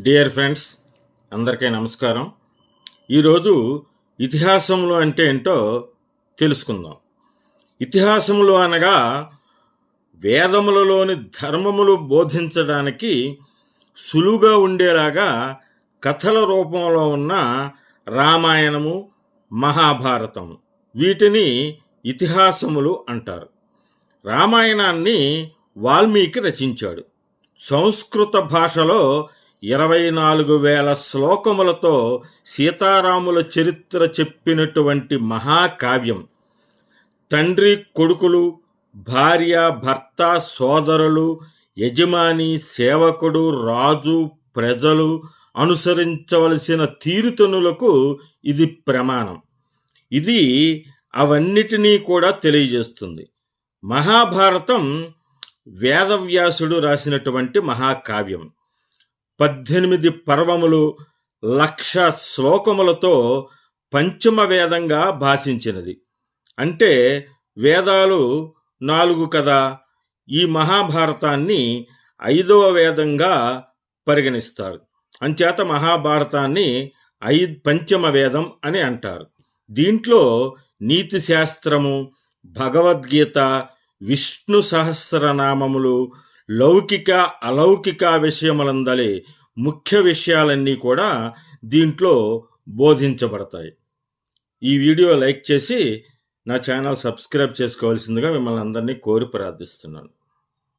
Dear friends అందరికీ నమస్కారం. ఈరోజు ఇతిహాసంలో అంటే ఏంటో తెలుసుకుందాం. ఇతిహాసములు అనగా వేదములలోని ధర్మములు బోధించడానికి సులువుగా ఉండేలాగా కథల రూపంలో ఉన్న రామాయణము మహాభారతం వీటిని ఇతిహాసములు అంటారు. రామాయణాన్ని వాల్మీకి రచించాడు. సంస్కృత భాషలో ఇరవై నాలుగు వేల శ్లోకములతో సీతారాముల చరిత్ర చెప్పినటువంటి మహాకావ్యం. తండ్రి కొడుకులు భార్య భర్త సోదరులు యజమాని సేవకుడు రాజు ప్రజలు అనుసరించవలసిన తీరుతనులకు ఇది ప్రమాణం. ఇది అవన్నిటినీ కూడా తెలియజేస్తుంది. మహాభారతం వేదవ్యాసుడు రాసినటువంటి మహాకావ్యం. పద్దెనిమిది పర్వములు లక్ష శ్లోకములతో పంచమ వేదంగా భాషించినది. అంటే వేదాలు నాలుగు కదా ఈ మహాభారతాన్ని ఐదవ వేదంగా పరిగణిస్తారు. అంచేత మహాభారతాన్ని ఐ పంచమ వేదం అని అంటారు. దీంట్లో నీతి శాస్త్రము భగవద్గీత విష్ణు సహస్రనామములు లౌకిక అలౌకిక విషయములందలి ముఖ్య విషయాలన్నీ కూడా దీంట్లో బోధించబడతాయి. ఈ వీడియో లైక్ చేసి నా ఛానల్ సబ్స్క్రైబ్ చేసుకోవాల్సిందిగా మిమ్మల్ని అందరినీ కోరి ప్రార్థిస్తున్నాను.